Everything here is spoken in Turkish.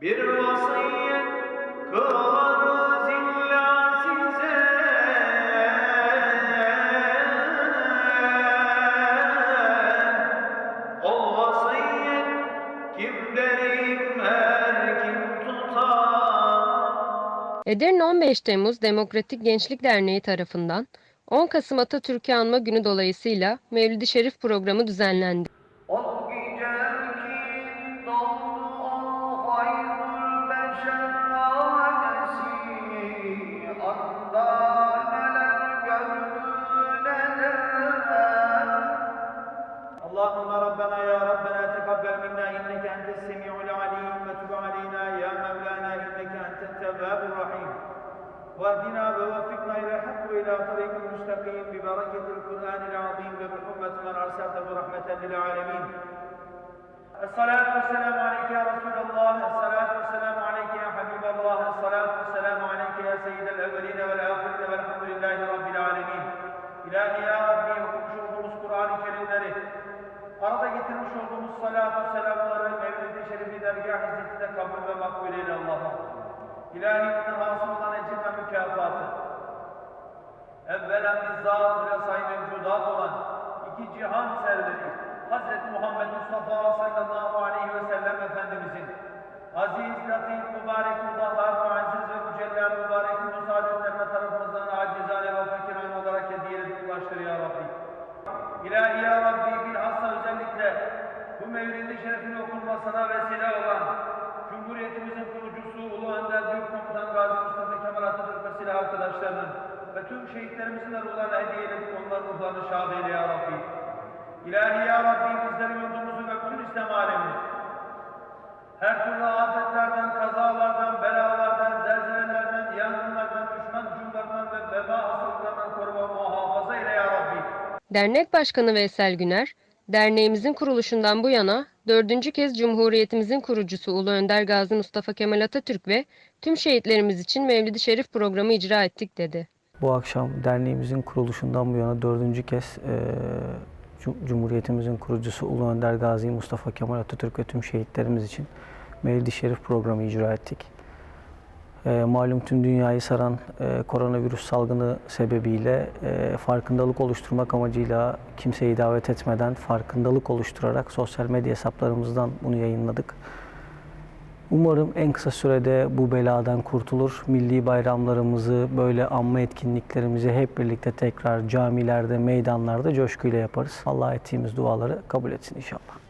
Bir vasiyet kılarız illa size O vasiyet kimdeyim her kim tutar Edirne 15 Temmuz Demokratik Gençlik Derneği tarafından 10 Kasım Atatürk'ü anma günü dolayısıyla Mevlid-i Şerif programı düzenlendi. O gecel اللهم ربنا يا ربنا تقبل منا إنك أنت السميع العليم وتب علينا يا مولانا إنك أنت التواب الرحيم. واهدنا ووفقنا إلى الحق وإلى طريق المستقيم ببركة القرآن العظيم وبحرمه من أرسلته رحمة للعالمين. الصلاة والسلام عليك يا رسول الله الصلاة getirmiş olduğumuz salatu selamları Mevlid-i Şerifi dergah hizmetinde kabul ve makbul eyle Allah'ım. İlahi hasıl olan ecir ve mükafatı evvelen bizzat hülasay mevcudat olan iki cihan serveri Hazreti Muhammed Mustafa sallallahu aleyhi ve sellem Efendimizin aziz, latif, mübarek, mudahhar, muazzez ve müceller mübarek müsaadetlerine tarafımızdan acizane ve fakirane olarak hediye edip ulaştır ya Rabbi. İlahi ya Rabbi bu mevlid-i şerefin okunmasına vesile olan Cumhuriyetimizin kurucusu Ulu Önder Büyük Komutan Gazi Mustafa Kemal Atatürk ve silah arkadaşlarının ve tüm şehitlerimizin de ruhlarına hediye edip onların ruhlarını şad eyle ya Rabbi. İlahi ya Rabbi bizlerin yurdumuzu ve bütün İslam alemini her türlü afetlerden, kazalardan, belalardan, zelzelelerden, yangınlardan, düşman hücumlarından ve veba hastalıklarından koru ve muhafaza eyle ya Rabbi. Dernek Başkanı Veysel Güner, derneğimizin kuruluşundan bu yana dördüncü kez Cumhuriyetimizin kurucusu Ulu Önder Gazi Mustafa Kemal Atatürk ve tüm şehitlerimiz için Mevlid-i Şerif programı icra ettik dedi. Bu akşam derneğimizin kuruluşundan bu yana dördüncü kez e, Cum- Cumhuriyetimizin kurucusu Ulu Önder Gazi Mustafa Kemal Atatürk ve tüm şehitlerimiz için Mevlid-i Şerif programı icra ettik. E, malum tüm dünyayı saran e, koronavirüs salgını sebebiyle e, farkındalık oluşturmak amacıyla kimseyi davet etmeden farkındalık oluşturarak sosyal medya hesaplarımızdan bunu yayınladık. Umarım en kısa sürede bu beladan kurtulur. Milli bayramlarımızı, böyle anma etkinliklerimizi hep birlikte tekrar camilerde, meydanlarda coşkuyla yaparız. Allah ettiğimiz duaları kabul etsin inşallah.